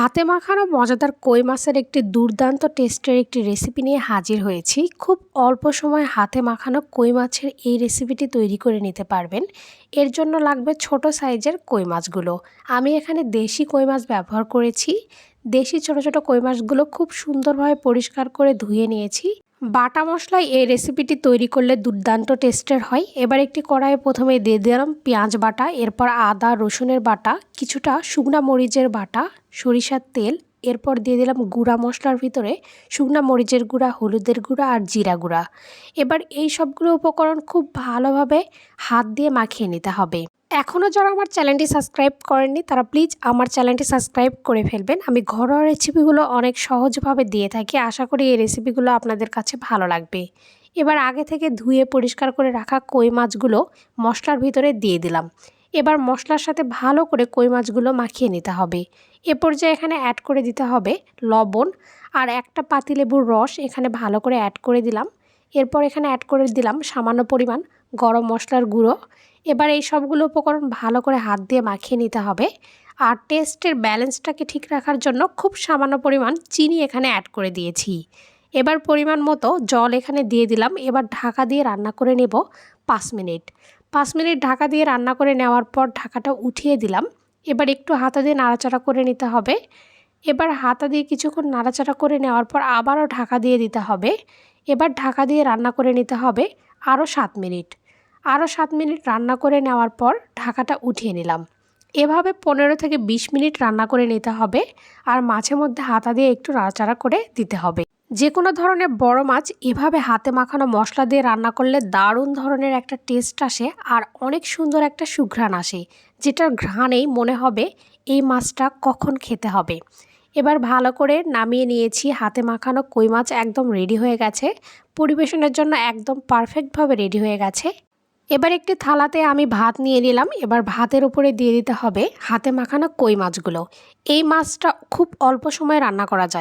হাতে মাখানো মজাদার কই মাছের একটি দুর্দান্ত টেস্টের একটি রেসিপি নিয়ে হাজির হয়েছি। খুব অল্প সময় হাতে মাখানো কই মাছের এই রেসিপিটি তৈরি করে নিতে পারবেন। এর জন্য লাগবে ছোট সাইজের কই মাছগুলো। আমি এখানে দেশি কই মাছ ব্যবহার করেছি। দেশি ছোট ছোট কই মাছগুলো খুব সুন্দরভাবে পরিষ্কার করে ধুয়ে নিয়েছি। বাটা মশলায় এই রেসিপিটি তৈরি করলে দুর্দান্ত টেস্টের হয়। এবার একটি কড়াইয়ে প্রথমে দিয়ে দিলাম পেঁয়াজ বাটা, এরপর আদা, রসুনের বাটা, কিছুটা শুকনা মরিচের বাটা, সরিষার তেল, এরপর দিয়ে দিলাম গুঁড়া মশলার ভিতরে শুকনা মরিচের গুঁড়া, হলুদের গুঁড়া আর জিরা গুঁড়া। এবার এই সবগুলো উপকরণ খুব ভালোভাবে হাত দিয়ে মাখিয়ে নিতে হবে। এখনও যারা আমার চ্যানেলটি সাবস্ক্রাইব করেননি, তারা প্লিজ আমার চ্যানেলটি সাবস্ক্রাইব করে ফেলবেন। আমি ঘরোয়া রেসিপিগুলো অনেক সহজভাবে দিয়ে থাকি। আশা করি এই রেসিপিগুলো আপনাদের কাছে ভালো লাগবে। এবার আগে থেকে ধুয়ে পরিষ্কার করে রাখা কই মাছগুলো মশলার ভিতরে দিয়ে দিলাম। এবার মশলার সাথে ভালো করে কই মাছগুলো মাখিয়ে নিতে হবে। এ পর্যায়ে এখানে অ্যাড করে দিতে হবে লবণ আর একটা পাতিলেবুর রস এখানে ভালো করে অ্যাড করে দিলাম। এরপর এখানে অ্যাড করে দিলাম সামান্য পরিমাণ গরম মশলার গুঁড়ো। এবার এই সবগুলো উপকরণ ভালো করে হাত দিয়ে মাখিয়ে নিতে হবে। আর টেস্টের ব্যালেন্সটাকে ঠিক রাখার জন্য খুব সামান্য পরিমাণ চিনি এখানে অ্যাড করে দিয়েছি। এবার পরিমাণ মতো জল এখানে দিয়ে দিলাম। এবার ঢাকা দিয়ে রান্না করে নেব পাঁচ মিনিট। পাঁচ মিনিট ঢাকা দিয়ে রান্না করে নেওয়ার পর ঢাকাটা উঠিয়ে দিলাম। এবার একটু হাতা দিয়ে নাড়াচাড়া করে নিতে হবে। এবার হাতা দিয়ে কিছুক্ষণ নাড়াচাড়া করে নেওয়ার পর আবারও ঢাকা দিয়ে দিতে হবে। এবার ঢাকা দিয়ে রান্না করে নিতে হবে আরও সাত মিনিট। আরও সাত মিনিট রান্না করে নেওয়ার পর ঢাকাটা উঠিয়ে নিলাম। এভাবে পনেরো থেকে বিশ মিনিট রান্না করে নিতে হবে আর মাঝে মধ্যে হাতা দিয়ে একটু নাড়াচাড়া করে দিতে হবে। যে কোনো ধরনের বড় মাছ এভাবে হাতে মাখানো মশলা দিয়ে রান্না করলে দারুণ ধরনের একটা টেস্ট আসে আর অনেক সুন্দর একটা সুঘ্রাণ আসে, যেটার ঘ্রাণেই মনে হবে এই মাছটা কখন খেতে হবে। এবার ভালো করে নামিয়ে নিয়েছি। হাতে মাখানো কই মাছ একদম রেডি হয়ে গেছে। পরিবেশনের জন্য একদম পারফেক্টভাবে রেডি হয়ে গেছে। এবার একটি থালাতে আমি ভাত নিয়ে নিলাম। এবার ভাতের উপরে দিয়ে দিতে হবে হাতে মাখানো কই মাছগুলো। এই মাছটা খুব অল্প সময়ে রান্না করা যায়।